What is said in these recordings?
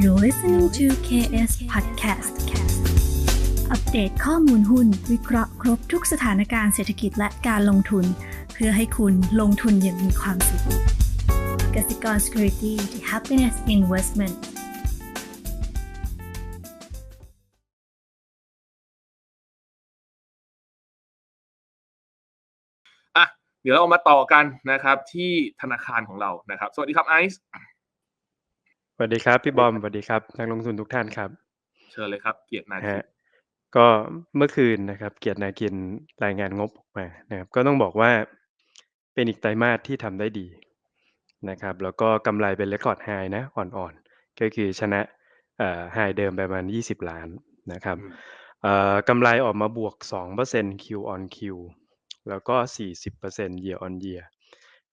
You're listening to KS Podcast อัปเดตข้อมูลหุ้น วิเคราะห์ครบทุกสถานการณ์เศรษฐกิจและการลงทุน เพื่อให้คุณลงทุนอย่างมีความสุขกสิกร Security the Happiness Investment อะเดี๋ยวเรามาต่อกันนะครับที่ธนาคารของเรานะครับ สวัสดีครับไอซ์ วัสดีครับ พี่บอมสวัสดีครับนักลงทุนทุกท่านครับ เชิญเลยครับ เกียรตินาคิฮะก็เมื่อคืนนะครับ เกียรตินากินรายงานงบออกมานะครับ ก็ต้องบอกว่าเป็นอีกไตรมาสที่ทำได้ดีนะครับ แล้วก็กำไรเป็นเรคคอร์ดไฮนะอ่อนๆ ก็คือชนะเอ่อไฮเดิมไปประมาณ 20 ล้านนะครับอืมเอ่อกำไรออกมาบวก 2% Q on Q แล้วก็ 40% year on year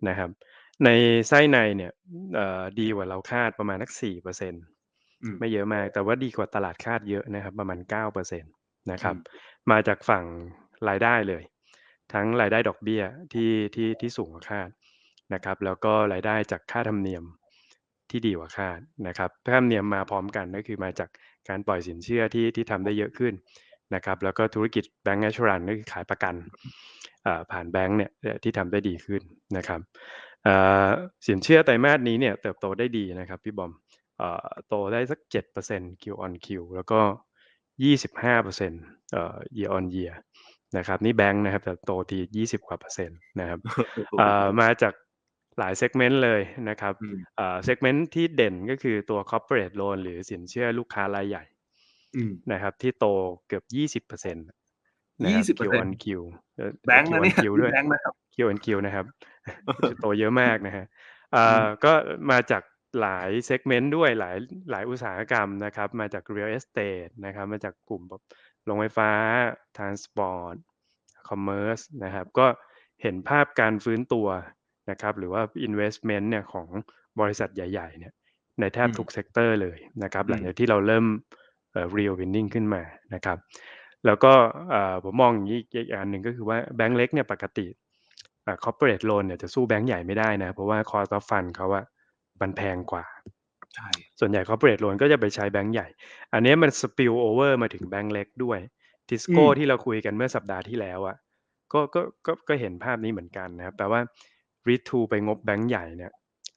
นะครับ ในไส้ในเนี่ยเอ่อดีกว่าเราคาดประมาณสัก4%อืมไม่เยอะมาก แต่ว่าดีกว่าตลาดคาดเยอะนะครับ ประมาณ9%นะครับอืมมาจากฝั่งรายได้เลย ทั้งรายได้ดอกเบี้ยที่ที่ที่สูงกว่าคาดนะครับ แล้วก็รายได้จากค่าธรรมเนียมที่ดีกว่าคาดนะครับค่าธรรมเนียมมาพร้อมกันก็คือมาจากการปล่อยสินเชื่อที่ที่ทำได้เยอะขึ้นนะครับ แล้วก็ธุรกิจแบงก์แอชรันก็คือขายประกันอ่าผ่านแบงก์เนี่ยเอ่อที่ทำได้ดีขึ้นนะครับอ่า สินเชื่อไตรมาสนี้เนี่ยเติบโตได้ดีนะครับพี่บอมเอ่อโตได้สัก 7% Q on Q แล้วก็ 25%เอ่อ year on year นะครับนี่แบงค์นะครับแต่โตที 20 กว่าเปอร์เซ็นต์นะครับเอ่อมาจากหลายเซกเมนต์เลยนะครับอืมเอ่อเซกเมนต์ที่เด่นก็คือตัว corporate loan หรือสินเชื่อลูกค้ารายใหญ่อืมนะครับที่โตเกือบ 20%นะครับ20% Q on Q เอ่อแบงค์ Q นะ on เนี่ย Q ด้วยแบงค์นะครับ Q on Q นะครับ โตเยอะมากนะฮะก็มาจากหลายเซกเมนต์ด้วยหลายหลายอุตสาหกรรมนะครับ มาจาก real estate นะครับ มาจากกลุ่มแบบโรงไฟฟ้า transport commerce นะครับ ก็เห็นภาพการฟื้นตัวนะครับ หรือว่า investment เนี่ยของบริษัทใหญ่ ๆ เนี่ย ในแทบทุกเซกเตอร์เลยนะครับ หลังจากที่เราเริ่มเอ่อ reopening ขึ้นมานะครับ แล้วก็ผมมองอย่างนี้อีกอันหนึ่งก็คือว่าแบงก์เล็กเนี่ยปกติ corporate loan เนี่ยจะสู้แบงก์ใหญ่ไม่ได้นะ เพราะว่า cost of fund เขาอะมันแพงกว่าใช่ส่วนใหญ่ corporate loan ก็จะไปใช้แบงก์ใหญ่ อันนี้มัน spill over มาถึงแบงก์เล็กด้วยทิสโก้ที่เราคุยกันเมื่อสัปดาห์ที่แล้วอะก็ก็ก็ก็เห็นภาพนี้เหมือนกันนะครับแปลว่า read to ไปงบแบงก์ใหญ่เนี่ย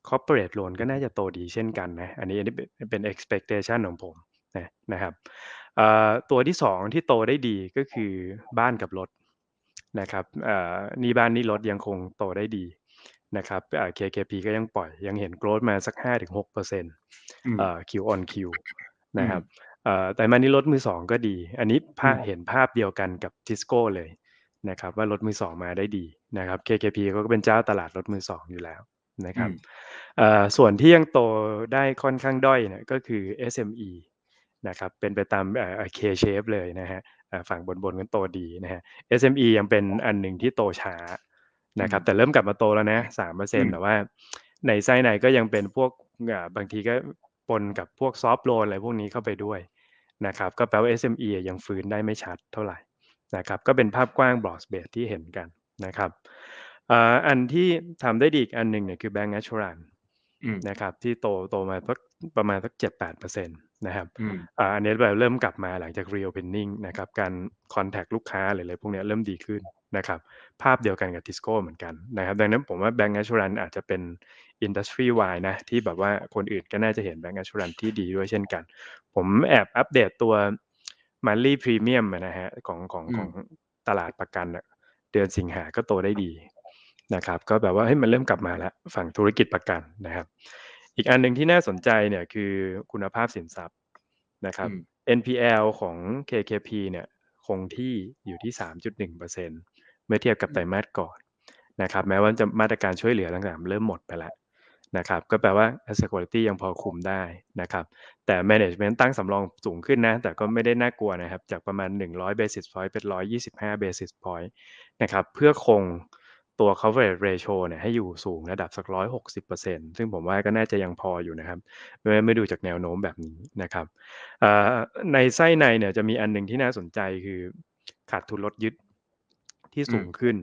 corporate loan ก็น่าจะโตดีเช่นกันนะ อันนี้อันนี้เป็นเป็น expectation ของผมนะนะครับเอ่อตัวที่สองที่โตได้ดีก็คือบ้านกับรถ นะครับเอ่อหนี่บ้านหนี่รถยังคงโตได้ดีนะครับเอ่อ KKP ก็ยังปล่อยยังเห็น growth มาสัก 5-6%เปอร์เซ็นต์อืมเอ่อ Q on Q นะครับเอ่อแต่มานี้รถมือสองก็ดี อันนี้ภาพอืมเห็นภาพเดียวกันกับทิสโก้เลยนะครับว่ารถมือสองมาได้ดีนะครับ KKP ก็เป็นเจ้าตลาดรถมือสองอยู่แล้วนะครับอืมเอ่อส่วนที่ยังโตได้ค่อนข้างด้อยเนี่ยก็คือ SME นะครับเป็นไปตามเอ่อ K shape เลยนะฮะเอ่อ ฝั่งบนบนๆก็โตดีนะฮะ SME ยังเป็นอันหนึ่งที่โตช้านะครับอืมแต่เริ่มกลับมาโตแล้วนะสามเปอร์เซ็นอืมแต่ว่า ในไส้ในก็ยังเป็นพวกอ่าบางทีก็ปนกับพวกซอฟ t ์โลนอะไรพวกนี้เข้าไปด้วยนะครับก็แปลว่า SME ยังฟื้นได้ไม่ชัดเท่าไหร่นะครับก็เป็นภาพกว้างบลอสเบสที่เห็นกันนะครับอ่าอันที่ทำได้ดีอีกอันหนึ่งเนี่ยคือ Bank Assurance อืมนะครับที่โตโตมาสักประมาณสักเจ็ดแปดเปอร์เซ็นต์ นะครับอืมอ่าอันนี้แบบเริ่มกลับมาหลังจาก reopening นะครับ การคอนแทคลูกค้าหรืออะไรพวกเนี้ยเริ่มดีขึ้นนะครับ ภาพเดียวกันกับทิสโก้เหมือนกันนะครับ ดังนั้นผมว่า Bank Assurance อาจจะเป็น industry wide นะที่แบบว่าคนอื่นก็น่าจะเห็น Bank Assurance ที่ดีด้วยเช่นกัน ผมแอบอัปเดตตัว monthly premium อะนะฮะของของอืมของตลาดประกันอะเดือนสิงหาก็โตได้ดีนะครับ ก็แบบว่าเฮ้ยมันเริ่มกลับมาแล้ว ฝั่งธุรกิจประกันนะครับ อีกอันหนึ่งที่น่าสนใจเนี่ยคือคุณภาพสินทรัพย์นะครับอืม NPL ของ KKP เนี่ยคงที่อยู่ที่ 3.1%เมื่อเทียบกับไตรมาสก่อนนะครับแม้ว่าจะมาตรการช่วยเหลือต่างๆ เริ่มหมดไปแล้วนะครับก็แปลว่า asset quality ยังพอคุมได้นะครับแต่ management ตั้งสำรองสูงขึ้นนะ แต่ก็ไม่ได้น่ากลัวนะครับ จากประมาณ 100 basis point เป็น 125 basis point นะครับเพื่อคง ตัว coverage ratio เนี่ยให้อยู่สูงระดับสัก 160%ซึ่งผมว่าก็น่าจะยังพออยู่นะครับไม่ไม่ดูจากแนวโน้มแบบนี้นะครับเอ่อในไส้ในเนี่ยจะมีอันหนึ่งที่น่าสนใจคือขาดทุนลดยึดที่สูงขึ้น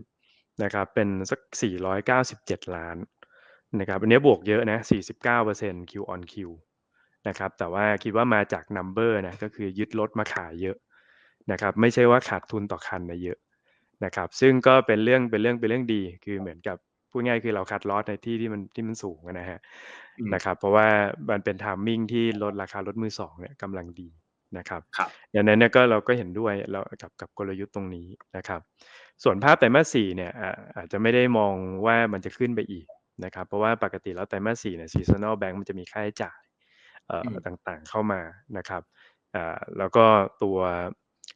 นะครับเป็นสัก 497 ล้านนะครับอันนี้บวกเยอะนะ 49% Q on Q นะครับแต่ว่าคิดว่ามาจาก number นะก็คือยึดรถมาขายเยอะนะครับไม่ใช่ว่าขาดทุนต่อคันนะเยอะ นะครับ ซึ่งก็เป็นเรื่องเป็นเรื่องเป็นเรื่องดี คือเหมือนกับพูดง่ายคือเราคัดลอสในที่ที่มันที่มันสูงนะฮะอืมนะครับ เพราะว่ามันเป็น timing ที่ลดราคารถมือสองเนี่ยกำลังดีนะครับครับดังนั้นเนี่ยก็เราก็เห็นด้วยเรากับกับกลยุทธ์ตรงนี้นะครับ ส่วนภาพไตรมาสสี่เนี่ยอ่าอาจจะไม่ได้มองว่ามันจะขึ้นไปอีกนะครับ เพราะว่าปกติแล้วไตรมาสสี่เนี่ย seasonal bank มันจะมีค่าใช้จ่ายเอ่ออืมต่างๆเข้ามานะครับอ่าแล้วก็ตัว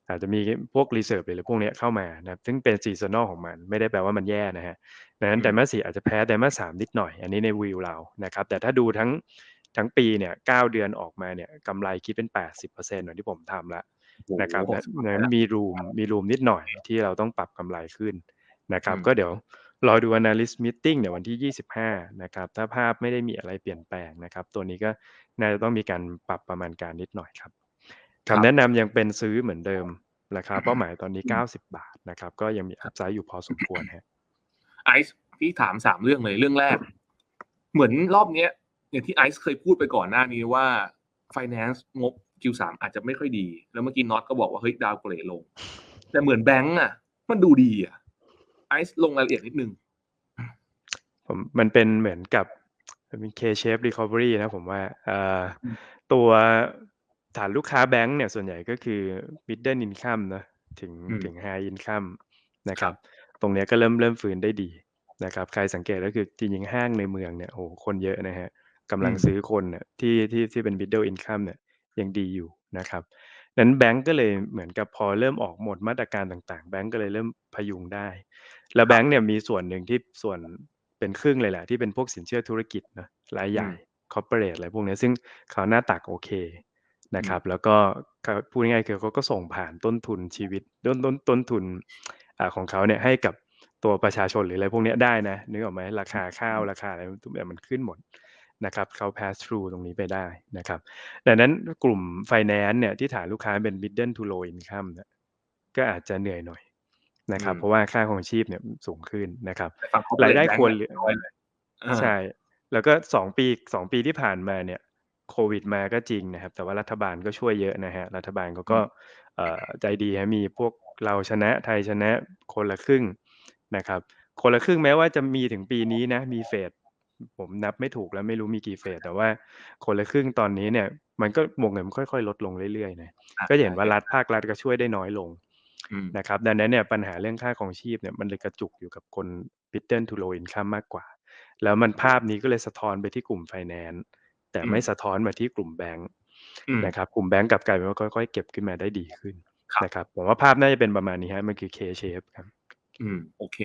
อาจจะมีพวก reserve หรือพวกเนี้ยเข้ามานะครับซึ่งเป็น seasonal ของมัน ไม่ได้แปลว่ามันแย่นะฮะดังนั้นไตรมาสสี่อาจจะแพ้ไตรมาสสามนิดหน่อย อันนี้ในวิวเรานะครับ แต่ถ้าดูทั้งทั้งปีเนี่ยเก้าเดือนออกมาเนี่ยกำไรคิดเป็น80%เหมือนที่ผมทำแล้วนะครับโอ้ดัโหงนั้นมีรูมมีรูมนิดหน่อยที่เราต้องปรับกำไรขึ้นนะครับอืมก็เดี๋ยวรอดู analyst meeting เนี่ยวันที่ 25 นะครับ ถ้าภาพไม่ได้มีอะไรเปลี่ยนแปลงนะครับ ตัวนี้ก็น่าจะต้องมีการปรับประมาณการนิดหน่อยครับ คำแนะนำยังเป็นซื้อเหมือนเดิมราคาเป้าหมายตอนนี้ 90 บาทนะครับ ก็ยังมีอัพไซด์อยู่พอสมควรฮะไอซ์พี่ถามสามเรื่องเลยเรื่องแรก เหมือนรอบเนี้ยอย่างที่ไอซ์เคยพูดไปก่อนหน้านี้ว่า Finance งบ Q3 อาจจะไม่ค่อยดี แล้วเมื่อกี้น็อตก็บอกว่าเฮ้ยดาวเกรดลง แต่เหมือนแบงก์อะ มันดูดีอะไอซ์ลงรายละเอียดนิดนึงผมมันเป็นเหมือนกับเป็น K-shape recovery นะผมว่าเอ่ออมตัว ฐานลูกค้าแบงก์เนี่ยส่วนใหญ่ก็คือ middle income นะถึงอืมถึง high income นะครัครับ บ ตรงเนี้ยก็เริ่มเริ่มฟื้นได้ดีนะครับ ใครสังเกตก็คือจริงๆห้างในเมืองเนี่ยโอ้โหคนเยอะนะฮะกำลังอืมซื้อคนเนี่ยที่ที่ที่เป็น middle income เนี่ยยังดีอยู่นะครับนั้นแบงก์ก็เลยเหมือนกับพอเริ่มออกหมดมาตรการต่างๆ แบงก์ก็เลยเริ่มพยุงได้ แล้วแบงก์เนี่ยมีส่วนหนึ่งที่ส่วนเป็นครึ่งเลยแหละที่เป็นพวกสินเชื่อธุรกิจนะรายใหญ่อืมคอร์เปอเรทอะไรพวกเนี้ยซึ่งเขาหน้าตักโอเค นะครับ แล้วก็เขาพูดง่ายๆคือเขาก็ส่งผ่านต้นทุนชีวิตต้นต้นต้นทุนอ่าของเขาเนี่ยให้กับตัวประชาชนหรืออะไรพวกเนี้ยได้นะนึกออกไหมราคาข้าวราคาอะไรทุกอย่างมันขึ้นหมดนะครับเขา pass through ตรงนี้ไปได้นะครับดังนั้นกลุ่ม finance เนี่ยที่ฐานลูกค้าเป็น middle to low income เนี่ยก็อาจจะเหนื่อยหน่อยนะครับอืมเพราะว่าค่าของชีพเนี่ยสูงขึ้นนะครับแต่ฝั่ง corporate รายได้ bank ควรเหลือน้อยเลยอ่าใช่แล้วก็สองปีสองปีที่ผ่านมาเนี่ย โควิดมาก็จริงนะครับ แต่ว่ารัฐบาลก็ช่วยเยอะนะฮะ รัฐบาลเขาก็เอ่อใจดีฮะมีพวกเราชนะไทยชนะคนละครึ่งนะครับ คนละครึ่งแม้ว่าจะมีถึงปีนี้นะ มีเฟสผมนับไม่ถูกแล้วไม่รู้มีกี่เฟส แต่ว่าคนละครึ่งตอนนี้เนี่ย มันก็วงเงินมันค่อย ๆ ลดลงเรื่อยๆนะอะก็จะเห็นว่ารัฐภาครัฐก็ช่วยได้น้อยลงอืมนะครับ ดังนั้นเนี่ยปัญหาเรื่องค่าของชีพเนี่ยมันเลยกระจุกอยู่กับคน middle to low income มากกว่า แล้วมันภาพนี้ก็เลยสะท้อนไปที่กลุ่ม finance แต่ไม่อืมสะท้อนมาที่กลุ่มแบงก์อืมนะครับกลุ่มแบงก์กลับกลายเป็นว่าค่อยๆเก็บขึ้นมาได้ดีขึ้นครับนะครับผมว่าภาพน่าจะเป็นประมาณนี้ฮะมันคือ K shape ครับอืมโอเค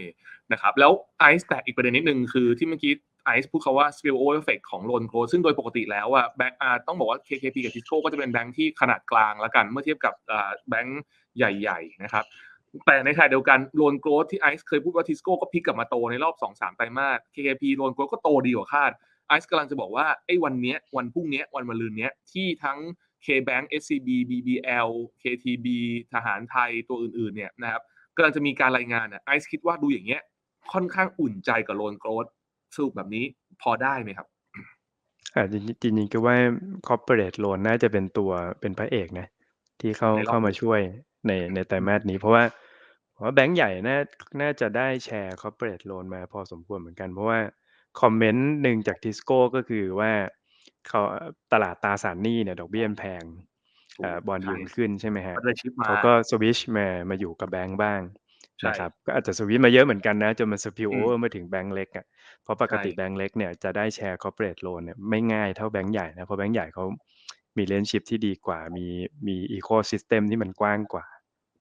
นะครับแล้วไอซ์แต่อีกประเด็นนิดนึงคือที่เมื่อกี้ไอซ์พูดคาว่า spill over effect ของโลนโกซึ่งโดยปกติแล้วอะแบงก์อ่าต้องบอกว่า KKP กับ Tisco ก็จะเป็นแบงก์ที่ขนาดกลางแล้วกัน เมื่อเทียบกับอ่าแบงก์ใหญ่ๆนะครับแต่ในขณะเดียวกันโลนโกรที่ไอซ์เคยพูดว่า Tisco ก็พลิกกลับมาโตในรอบ 2-3 ไตรมาส KKP โลนโกรก็โตดีกว่าคาด ไอซ์กำลังจะบอกว่าไอ้วันเนี้ยวันพรุ่งเนี้ยวันมะรืนเนี้ยที่ทั้ง KBank SCB BBL KTB ทหารไทยตัวอื่นๆเนี่ยนะครับกำลังจะมีการรายงานอะไอซ์คิดว่าดูอย่างเงี้ยค่อนข้างอุ่นใจกับโลนโกรดสรุปแบบนี้พอได้ไหมครับอ่าจริงๆจริงๆก็ว่า corporate loan น่าจะเป็นตัวเป็นพระเอกนะที่เข้าในรอบเข้ามาช่วยในในไตรมาสนี้ เพราะว่าเพราะว่าแบงก์ใหญ่น่าน่าจะได้แชร์ corporate loan มาพอสมควรเหมือนกัน เพราะว่า คอมเมนต์หนึ่งจากทิสโก้ก็คือว่าเขาตลาดตราสารหนี้เนี่ยดอกเบี้ยมันแพงถูกอ่าบอลใช่ยินขึ้นใช่ไหมฮะพัฒนาชิปมาเขาก็สวิชมามาอยู่กับแบงก์บ้างใช่นะครับก็อาจจะสวิตช์มาเยอะเหมือนกันนะจนมันสปิลอืโอมเวอร์มาถึงแบงก์เล็กอะเพราะปกติใช่แบงก์เล็กเนี่ยจะได้แชร์ corporate loan เนี่ยไม่ง่ายเท่าแบงก์ใหญ่นะเพราะแบงก์ใหญ่เขามีเลนชิพที่ดีกว่ามีมีอีโคซิสเต็มที่มันกว้างกว่า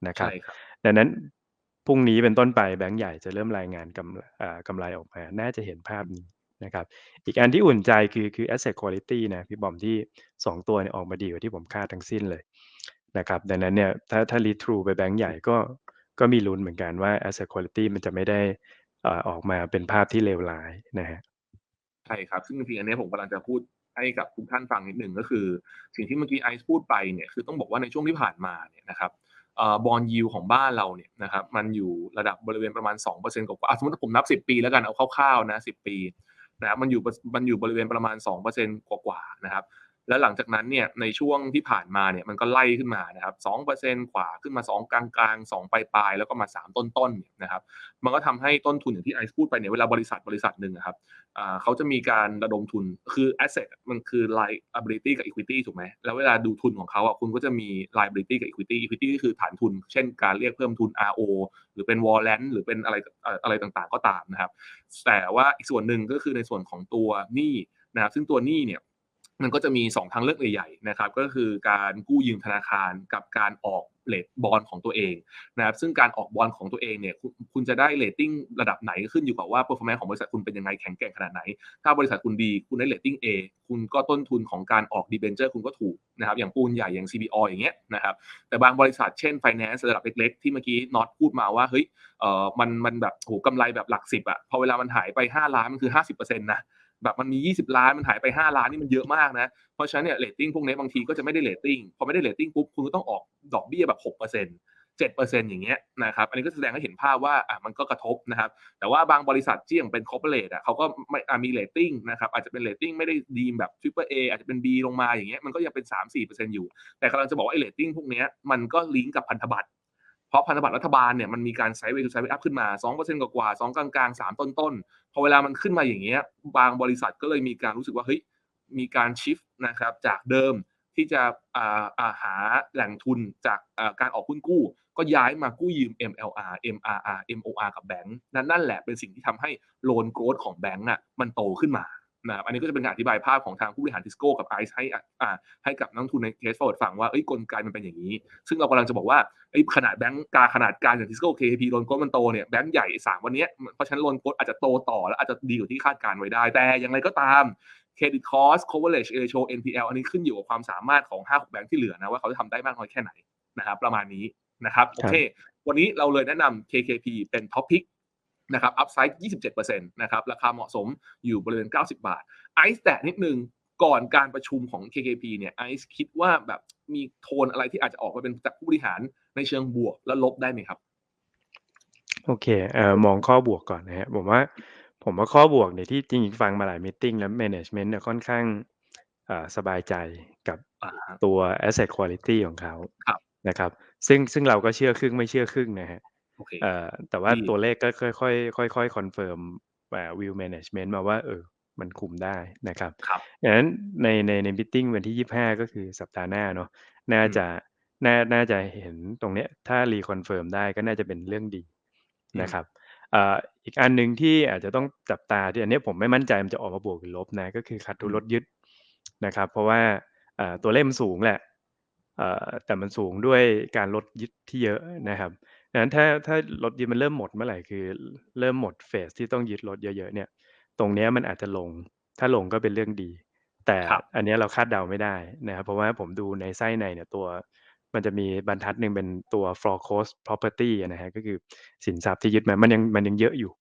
นะครับใช่ครับดังนั้น พรุ่งนี้เป็นต้นไปแบงก์ใหญ่จะเริ่มรายงานกำกำไรออกมา น่าจะเห็นภาพนี้นะครับ อีกอันที่อุ่นใจคือคือ asset quality นะพี่บอมที่ 2 ตัวเนี่ยออกมาดีกว่าที่ผมคาดทั้งสิ้นเลยนะครับดังนั้นเนี่ยถ้าถ้า read through ไปแบงก์ใหญ่ก็ก็มีลุ้นเหมือนกันว่า asset quality มันจะไม่ได้ออออกมาเป็นภาพที่เลวร้ายนะฮะใช่ครับ ซึ่งจริงๆอันนี้ผมกำลังจะพูดให้กับทุกท่านฟังนิดหนึ่งก็คือ สิ่งที่เมื่อกี้ไอซ์พูดไปเนี่ยคือต้องบอกว่าในช่วงที่ผ่านมาเนี่ยนะครับ บอลยิวของบ้านเราเนี่ยนะครับมันอยู่ระดับบริเวณประมาณ 2%กว่าๆสมมติผมนับ 10 ปีแล้วกันเอาคร่าวๆนะ10 ปีนะมันอยู่มันอยู่บริเวณประมาณ 2%กว่าๆนะครับ แล้วหลังจากนั้นเนี่ยในช่วงที่ผ่านมาเนี่ยมันก็ไล่ขึ้นมานะครับสองเปอร์เซ็นขวาขึ้นมาสองกลางกลางสองปลายปลายแล้วก็มาสามต้นต้นๆนะครับมันก็ทำให้ต้นทุนอย่างที่ไอซ์พูดไปเนี่ยเวลาบริษัทบริษัทหนึ่งครับเขาจะมีการระดมทุนคือ asset มันคือ liability กับ equity ถูกไหมแล้วเวลาดูทุนของเขาอะคุณก็จะมี liability กับ equity equity ก็คือฐานทุน เช่นการเรียกเพิ่มทุน RO หรือเป็น warrant หรือเป็นอะไรเอ่ออะไรต่างๆก็ตามนะครับแต่ว่าอีกส่วนหนึ่งก็คือในส่วนของตัวหนี้นะครับซึ่งตัวหนี้เนี่ย มันก็จะมี 2 ทางเลือกใหญ่ๆนะครับก็คือการกู้ยืมธนาคารกับการออกเลทบอลของตัวเองนะครับซึ่งการออกบอลของตัวเองเนี่ยคุณคุณจะได้เลตติ้งระดับไหนขึ้นอยู่กับว่า performance ของบริษัทคุณเป็นยังไงแข็งแกร่งขนาดไหน ถ้าบริษัทคุณดีคุณได้เลตติ้ง A คุณก็ต้นทุนของการออกดีเบนเจอร์คุณก็ถูกนะครับอย่างปูนใหญ่อย่าง CBO อย่างเงี้ยนะครับแต่บางบริษัทเช่น finance ระดับเล็กๆ ที่เมื่อกี้น็อตพูดมาว่าเฮ้ยเออมันมันแบบโหกำไรแบบหลักสิบอะพอเวลามันหายไป 5 ล้านมันคือ 50%นะ แบบมันมี 20 ล้านมันหายไป 5 ล้านนี่มันเยอะมากนะ เพราะฉะนั้นเนี่ยเรตติ้งพวกนี้บางทีก็จะไม่ได้เรตติ้งพอไม่ได้เรตติ้งปุ๊บคุณก็ต้องออกดอกเบี้ยแบบ6% 7%อย่างเงี้ยนะครับอันนี้ก็แสดงให้เห็นภาพว่าอะมันก็กระทบนะครับแต่ว่าบางบริษัทที่ยังเป็นคอร์เปอเรทอะเขาก็ไม่อะมีเรตติ้งนะครับอาจจะเป็นเรตติ้งไม่ได้ดีแบบ Triple A อาจจะเป็น B ลงมาอย่างเงี้ยมันก็ยังเป็น3-4%อยู่ แต่กำลังจะบอกว่าไอ้เรตติ้งพวกเนี้ยมันก็ลิงก์กับพันธบัตร เพราะพันธบัตรรัฐบาลเนี่ยมันมีการไซด์เวย์ไซด์เวย์อัพขึ้นมา2%กว่าๆ2กลางๆ3ต้นๆพอเวลามันขึ้นมาอย่างเงี้ยบางบริษัทก็เลยมีการรู้สึกว่าเฮ้ยมีการชิฟนะครับจากเดิมที่จะาาหาแหล่งทุนจากาการออกหุ้นกู้ ก็ย้ายมากู้ยืม MLR MRR MOR กับแบงค์นั่นนั่นแหละเป็นสิ่งที่ทำให้โลนโกรดของแบงค์อะมันโตขึ้นมา นะครับอันนี้ก็จะเป็นการอธิบายภาพของทางผู้บริหารทิสโก้กับไอซ์ให้อะอ่าให้กับนักลงทุนในเคสฟอร์ดฟังว่าเอ้ยกลไกมันเป็นอย่างนี้ ซึ่งเรากำลังจะบอกว่าไอ้ขนาดแบงก์กาขนาดกลางอย่างทิสโก้ KP โลนโกรดมันโตเนี่ยแบงก์ใหญ่สามวันเนี้ยเพราะฉะนั้นโลนโกรดอาจจะโตต่อ และอาจจะดีกว่าที่คาดการไว้ได้ แต่อย่างไรก็ตามเครดิตคอส coverage ratio NPL อันนี้ขึ้นอยู่กับความสามารถของ5 6แบงก์ที่เหลือนะว่าเขาจะทำได้มากน้อยแค่ไหนนะครับประมาณนี้นะครับโอเค วันนี้เราเลยแนะนำ KKP เป็นท็อปพิก นะครับอัพไซด์27%นะครับราคาเหมาะสมอยู่บริเวณ 90 บาทไอซ์แตะนิดนึงก่อนการประชุมของ KKP เนี่ยไอซ์คิดว่าแบบมีโทนอะไรที่อาจจะออกมาเป็นจากผู้บริหารในเชิงบวกและลบได้ไหมครับ โอเคเอ่อมองข้อบวกก่อนนะฮะผมว่าผมว่าข้อบวกเนี่ยที่จริงๆฟังมาหลายม e e t i n g แล้ว management เนี่ยค่อนข้างอ่าสบายใจกับอ่าฮะตัว asset quality ของเขาครับนะครับ ซึ่งซึ่งเราก็เชื่อครึ่งไม่เชื่อครึ่งนะฮะ โอเคเอ่อแต่ว่าดีตัวเลขก็ค่อยๆค่อยๆคอนเฟิร์มอ่า view management มาว่าเออมันคุมได้นะครับครับดังนั้นในในในมิ팅วันที่ 25 ก็คือสัปดาห์หน้าเนาะน่าจะน่าน่าจะเห็นตรงเนี้ยถ้ารีคอนเฟิร์มได้ก็น่าจะเป็นเรื่องดีอืมนะครับเอ่ออีกอันหนึ่งที่อาจจะต้องจับตาที่อันเนี้ยผมไม่มั่นใจมันจะออกมาบวกหรือลบนะก็คือขาดทุนอืมลดยึดนะครับ เพราะว่าเอ่อตัวเลขมันสูงแหละเอ่อแต่มันสูงด้วยการลดยึดที่เยอะนะครับดัง นั้นถ้า ถ้าลดยึดมันเริ่มหมดเมื่อไหร่ คือเริ่มหมดเฟสที่ต้องยึดลดเยอะ ๆ เนี่ย ตรงเนี้ยมันอาจจะลง ถ้าลงก็เป็นเรื่องดี แต่ครับ อันเนี้ยเราคาดเดาไม่ได้นะครับ เพราะว่าผมดูในไส้ในเนี่ยตัว มันจะมีบรรทัดหนึ่งเป็นตัว foreclosed property อะนะฮะก็คือสินทรัพย์ที่ยึดมา มันยัง มันยังเยอะอยู่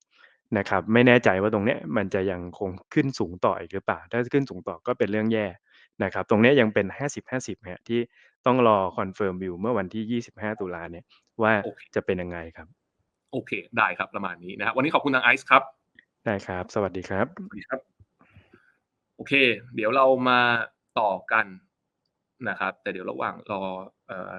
นะครับ ไม่แน่ใจว่าตรงเนี้ยมันจะยังคงขึ้นสูงต่ออีกหรือเปล่า ถ้าขึ้นสูงต่อก็เป็นเรื่องแย่นะครับ ตรงเนี้ยยังเป็น 50-50 ฮะ ที่ ต้องรอคอนเฟิร์มวิวเมื่อวันที่ 25 ตุลาเนี่ยว่าโอเคจะเป็นยังไงครับ โอเค ได้ครับประมาณนี้นะครับวันนี้ขอบคุณทางไอซ์ครับ ได้ครับ สวัสดีครับสวัสดีครับ โอเค เดี๋ยวเรามาต่อกันนะครับ แต่เดี๋ยวระหว่างรอเอ่อ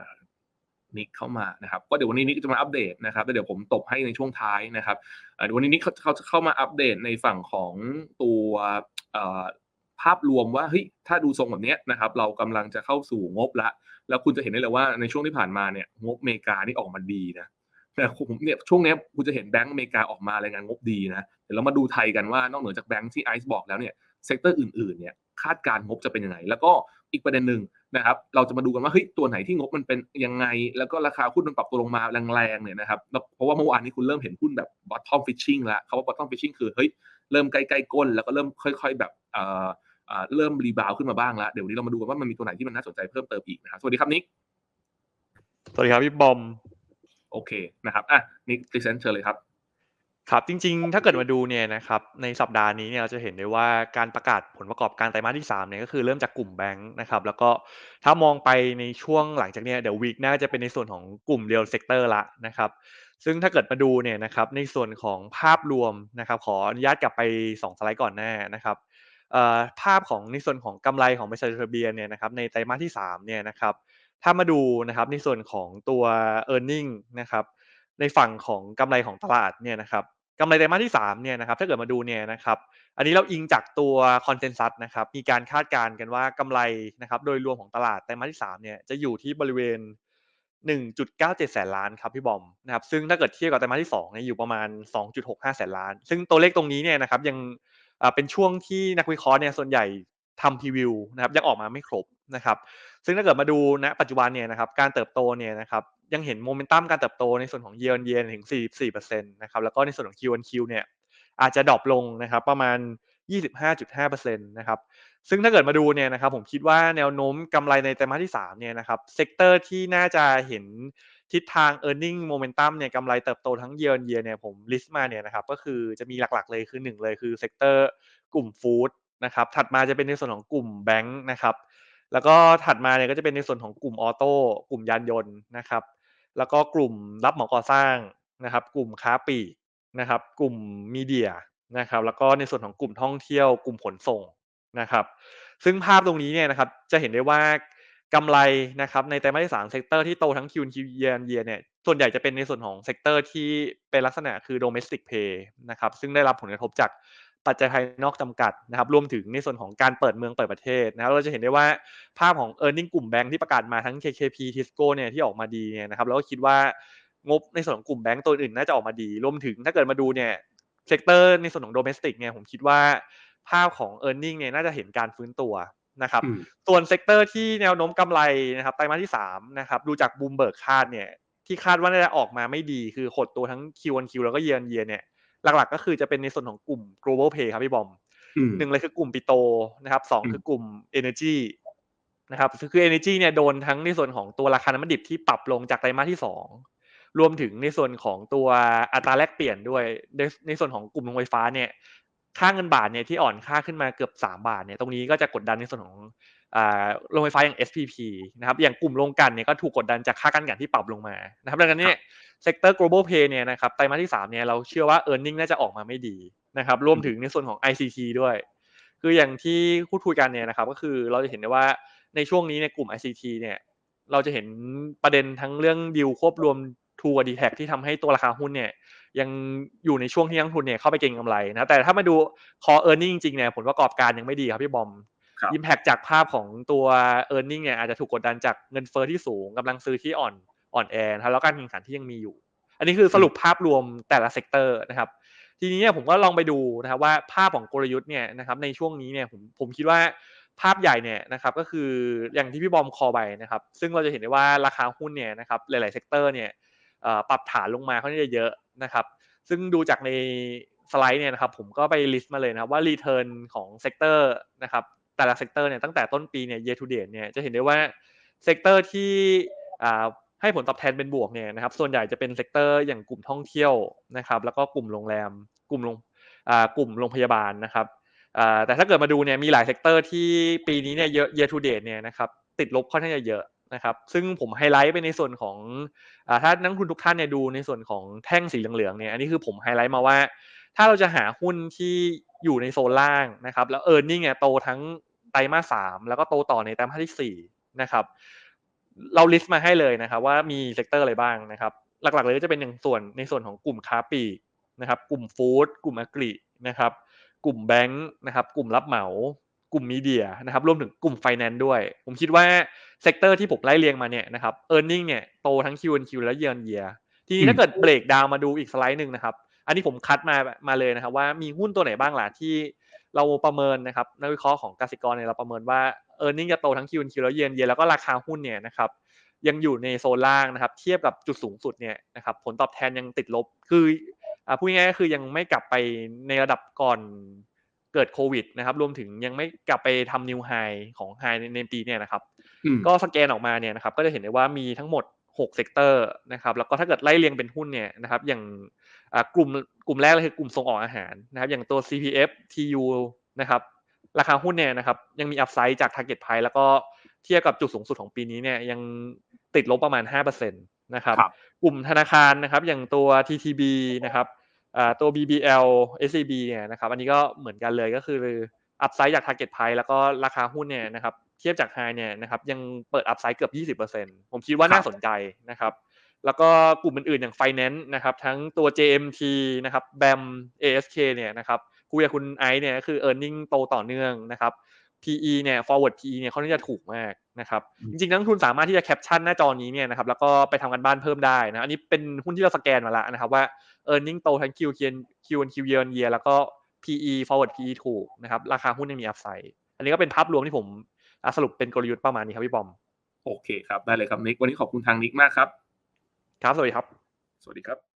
นิกเข้ามานะครับ ก็เดี๋ยววันนี้นิกจะมาอัปเดตนะครับแล้วเดี๋ยวผมตบให้ในช่วงท้ายนะครับเอ่อเดี๋ยววันนี้นิกเขาเขาจะเข้ามาอัปเดตในฝั่งของตัวเอ่อ ภาพรวมว่าเฮ้ยถ้าดูทรงแบบนี้นะครับเรากำลังจะเข้าสู่งบละ แล้วคุณจะเห็นได้เลยว่าในช่วงที่ผ่านมาเนี่ยงบอเมริกานี่ออกมาดีนะแต่ผมเนี่ยช่วงนี้คุณจะเห็นแบงก์อเมริกาออกมารายงานงบดีนะเดี๋ยวเรามาดูไทยกันว่านอกเหนือจากแบงก์ที่ไอซ์บอกแล้วเนี่ยเซกเตอร์อื่นๆเนี่ยคาดการงบจะเป็นยังไง แล้วก็อีกประเด็นหนึ่งนะครับเราจะมาดูกันว่าเฮ้ยตัวไหนที่งบมันเป็นยังไง แล้วก็ราคาหุ้นมันปรับตัวลงมาแรงๆเนี่ยนะครับเพราะว่าเมื่อวานนี้คุณเริ่มเห็นหุ้นแบบ bottom fishing แล้วคำว่า bottom fishing คือเฮ้ยเริ่มใกล้ๆก้น แล้วก็เริ่มค่อย ๆ แบบเอ่อ เอ่อเริ่มรีบาวขึ้นมาบ้างแล้วเดี๋ยววันนี้เรามาดูกันว่ามันมีตัวไหนที่มันน่าสนใจเพิ่มเติมอีกนะครับสวัสดีครับนิกสวัสดีครับพี่บอมโอเคนะครับอะนิกพรีเซนต์เชิญเลยครับครับจริงๆ ถ้าเกิดมาดูเนี่ยนะครับในสัปดาห์นี้เนี่ยเราจะเห็นได้ว่าการประกาศผลประกอบการไตรมาสที่3เนี่ยก็คือเริ่มจากกลุ่มแบงค์นะครับแล้วก็ถ้ามองไปในช่วงหลังจากเนี้ยเดี๋ยววีคหน้าจะเป็นในส่วนของกลุ่มเรียลเซกเตอร์ละนะครับซึ่งถ้าเกิดมาดูเนี่ยนะครับในส่วนของภาพรวมนะครับขออนุญาตกลับไป 2 สไลด์ก่อนหน้านะครับเอ่อ ภาพของในส่วนของกำไรของบริษัททะเบียนเนี่ยนะครับในไตรมาสที่3เนี่ยนะครับถ้ามาดูนะครับในส่วนของตัว e a r n i n g นะครับในฝั่งของกำไรของตลาดเนี่ยนะครับกำไรไตรมาสที่3เนี่ยนะครับถ้าเกิดมาดูเนี่ยนะครับอันนี้เราอิงจากตัวคอนเซนแซสนะครับมีการคาดการณ์กันว่ากำไรนะครับโดยรวมของตลาดไตรมาสที่3เนี่ยจะอยู่ที่บริเวณ 1.97 แสนล้านครับพี่บอมนะครับซึ่งถ้าเกิดเทียบกับไตรมาสที่2เนี่ยอยู่ประมาณ 2.65 แสนล้าน ซึ่งตัวเลขตรงนี้เนี่ยนะครับยัง เป็นช่วงที่นักวิเคราะห์เนี่ยส่วนใหญ่ทำพรีวิวนะครับยังออกมาไม่ครบนะครับซึ่งถ้าเกิดมาดูณปัจจุบันเนี่ยนะครับการเติบโตเนี่ยนะครับยังเห็นโมเมนตัมการเติบโตในส่วนของ year on year ถึง 44%นะครับแล้วก็ในส่วนของ Q on Q เนี่ยอาจจะดรอปลงนะครับประมาณ 25.5%นะครับซึ่งถ้าเกิดมาดูเนี่ยนะครับผมคิดว่าแนวโน้มกำไรในไตรมาสที่3เนี่ยนะครับเซกเตอร์ที่น่าจะเห็น ทิศทาง e a r n i n g momentum เนี่ยกำไรเติบโตทั้ง year on year เนี่ยผมลิสต์มาเนี่ยนะครับก็คือจะมีหลักๆเลยคือ 1 เลยคือเซกเตอร์กลุ่มฟู้ดนะครับถัดมาจะเป็นในส่วนของกลุ่มแบงค์นะครับแล้วก็ถัดมาเนี่ยก็จะเป็นในส่วนของกลุ่มออโต้กลุ่มยานยนต์นะครับแล้วก็กลุ่มรับเหมาก่อสร้างนะครับ กลุ่มค้าปลีกนะครับ กลุ่มมีเดียนะครับ แล้วก็ในส่วนของกลุ่มท่องเที่ยว กลุ่มขนส่งนะครับ ซึ่งภาพตรงนี้เนี่ยนะครับจะเห็นได้ว่า กำไรนะครับในไตรมาสที่3เซกเตอร์ที่โตทั้ง Q Q year on year เนี่ยส่วนใหญ่จะเป็นในส่วนของเซกเตอร์ที่เป็นลักษณะคือ domestic pay นะครับซึ่งได้รับผลกระทบจากปัจจัยภายนอกจำกัดนะครับรวมถึงในส่วนของการเปิดเมืองเปิดประเทศนะครับเราจะเห็นได้ว่าภาพของ e a r n i n g กลุ่มแบงค์ที่ประกาศมาทั้ง KKP Tisco เนี่ยที่ออกมาดีเนี่ยนะครับแล้วก็คิดว่างบในส่วนของกลุ่มแบงค์ตัวอื่นน่าจะออกมาดี รวมถึงถ้าเกิดมาดูเนี่ยเซกเตอร์ในส่วนของ domestic เนี่ยผมคิดว่าภาพของ e a r n i n g เนี่ยน่าจะเห็นการฟื้นตัว นะครับ ส่วนเซกเตอร์ที่แนวโน้มกำไรนะครับไตรมาสที่3นะครับดูจากบูมเบิร์กคาดเนี่ยที่คาดว่าน่าจะออกมาไม่ดีคือหดตัวทั้ง Q on Q แล้วก็ Year on Year เนี่ยหลักๆ ก็คือจะเป็นในส่วนของกลุ่ม global pay ครับพี่บอมหนึ่งเลยคือกลุ่มปิโตนะครับสองคือกลุ่ม energy นะครับคือ energy เนี่ยโดนทั้งในส่วนของตัวราคาน้ำมันดิบที่ปรับลงจากไตรมาสที่2รวมถึงในส่วนของตัวอัตราแลกเปลี่ยนด้วยในในส่วนของกลุ่มโรงไฟฟ้าเนี่ย ค่าเงินบาทเนี่ยที่อ่อนค่าขึ้นมาเกือบ 3 บาทเนี่ยตรงนี้ก็จะกดดันในส่วนของโรงไฟฟ้าอย่าง SPP นะครับอย่างกลุ่มโรงกันเนี่ยก็ถูกกดดันจากค่าการกันที่ปรับลงมานะครับดังนั้นเนี่ยเซกเตอร์ global pay เนี่ยนะครับไตรมาสที่3เนี่ยเราเชื่อว่า e a r n i n g น่าจะออกมาไม่ดีนะครับรวมถึงในส่วนของ ICT ด้วย คืออย่างที่พูดคุยกันเนี่ยนะครับก็คือเราจะเห็นได้ว่าในช่วงนี้ในกลุ่ม ICT เนี่ยเราจะเห็นประเด็นทั้งเรื่องดิวควบรวมทูกับดีแท็ที่ทำให้ตัวราคาหุ้นเนี่ย ยังอยู่ในช่วงที่นักทุนเนี่ยเข้าไปเก็งกำไรนะแต่ถ้ามาดูคอ e a r n i n g จริงเนี่ยผลประกอบการยังไม่ดีครับพี่บอมอิมแพกจากภาพของตัว e a r n i n g เนี่ยอาจจะถูกกดดันจากเงินเฟอ้อที่สูงกำลังซื้อที่อ่อนอ่อนแอนะแล้วการแข่งขันที่ยังมีอยู่ อันนี้คือสรุปภาพรวมแต่ละเซกเตอร์นะครับ ทีนี้เนี่ยผมก็ลองไปดูนะครับว่าภาพของกลยุทธ์เนี่ยนะครับในช่วงนี้เนี่ยผมผมคิดว่าภาพใหญ่เนี่ยนะครับก็คืออย่างที่พี่บอมคอไปนะครับ ซึ่งเราจะเห็นได้ว่าราคาหุ้นเนี่ยนะครับหลายๆเซกเตอร์เนี่ย ปรับฐานลงมาค่อนข้างเยอะนะครับ ซึ่งดูจากในสไลด์เนี่ยนะครับผมก็ไปลิสต์มาเลยนะว่ารีเทิร์นของเซกเตอร์นะครับแต่ละเซกเตอร์เนี่ยตั้งแต่ต้นปีเนี่ย year to date เนี่ยจะเห็นได้ว่าเซกเตอร์ที่ให้ผลตอบแทนเป็นบวกเนี่ยนะครับส่วนใหญ่จะเป็นเซกเตอร์อย่างกลุ่มท่องเที่ยวนะครับแล้วก็กลุ่มโรงแรม กลุ่มโรงกลุ่มโรงพยาบาลนะครับแต่ถ้าเกิดมาดูเนี่ยมีหลายเซกเตอร์ที่ปีนี้เนี่ยเยอะ year to date เนี่ยนะครับติดลบค่อนข้างจะเยอะ นะครับซึ่งผมไฮไลท์ไปในส่วนของอถ้านักทุนทุกท่านเนี่ยดูในส่วนของแท่งสีเหลืองๆเนี่ยอันนี้คือผมไฮไลท์มาว่า ถ้าเราจะหาหุ้นที่อยู่ในโซนล่างนะครับแล้วเออร์เน็งเนี่ยโตทั้งไตรมาสสามแล้วก็โตต่อในไตรมาสที่สี่นะครับเราลิสต์มาให้เลยนะครับว่ามีเซกเตอร์อะไรบ้างนะครับหลักๆเลยก็จะเป็นอย่างส่วนในส่วนของกลุ่มค้าปลีกนะครับกลุ่มฟู้ดกลุ่มอักรินะครับกลุ่มแบงค์นะครับกลุ่มรับเหมา กลุ่มมีเดียนะครับรวมถึงกลุ่มไฟแนนซ์ด้วย ผมคิดว่าเซกเตอร์ที่ผมไล่เรียงมาเนี่ยนะครับเออร์เน็งเนี่ยโตทั้ง Q on Q และ Year on Year ทีนี้ถ้าเกิดเบรกดาวมาดูอีกสไลด์หนึ่งนะครับ อันนี้ผมคัดมามาเลยนะครับ ว่ามีหุ้นตัวไหนบ้างล่ะที่เราประเมินนะครับนักวิเคราะห์ของกสิกรเนี่ยเราประเมินว่าเออร์เน็งจะโตทั้ง Q on Q และ Year on Year แล้วก็ราคาหุ้นเนี่ยนะครับยังอยู่ในโซนล่างนะครับ เทียบกับจุดสูงสุดเนี่ยนะครับผลตอบแทนยังติดลบคือพูดง่ายๆก็คือยังไม่กลับไปในระดับก่อน เกิดโควิดนะครับ รวมถึงยังไม่กลับไปทำนิวไฮของไฮในปีนี้นะครับ ก็สแกนออกมาเนี่ยนะครับ ก็จะเห็นได้ว่ามีทั้งหมด6เซกเตอร์นะครับ แล้วก็ถ้าเกิดไล่เรียงเป็นหุ้นเนี่ยนะครับ อย่างกลุ่มกลุ่มแรกเลยคือกลุ่มส่งออกอาหารนะครับ อย่างตัว CPF TU นะครับ ราคาหุ้นเนี่ยนะครับ ยังมีอัพไซด์จาก Target Price แล้วก็เทียบกับจุดสูงสุดของปีนี้เนี่ยยังติดลบประมาณ5%นะครับ กลุ่มธนาคารนะครับ อย่างตัว TTB นะครับ ตัว BBL SCB เนี่ยนะครับอันนี้ก็เหมือนกันเลยก็คืออัพไซด์จาก target price แล้วก็ราคาหุ้นเนี่ยนะครับเทียบจากไฮเนี่ยนะครับยังเปิดอัพไซด์เกือบ 20%ผมคิดว่าน่าสนใจนะครับแล้วก็กลุ่มอื่นๆอย่าง Finance นะครับทั้งตัว JMT นะครับ BAM ASK เนี่ยนะครับคุยกับคุณไอซ์เนี่ยก็คือ e a r n i n g โตต่อเนื่องนะครับ PE เนี่ย forward PE เนี่ยเขาน่าจะถูกมากนะครับ จริงๆนักลงทุนสามารถที่จะแคปชั่นหน้าจอนี้เนี่ยนะครับ แล้วก็ไปทำกันบ้านเพิ่มได้นะ อันนี้เป็นหุ้นที่เราสแกนมาแล้วนะครับว่า e a r n i n g โตทั้ง Q Q Q Q year on year แล้วก็ PE forward PE ถูกนะครับ ราคาหุ้นยังมี upside อันนี้ก็เป็นภาพรวมที่ผมอะสรุปเป็นกลยุทธ์ประมาณนี้ครับพี่บอม โอเคครับ ได้เลยครับนิก วันนี้ขอบคุณทางนิกมากครับ ครับ สวัสดีครับ สวัสดีครับ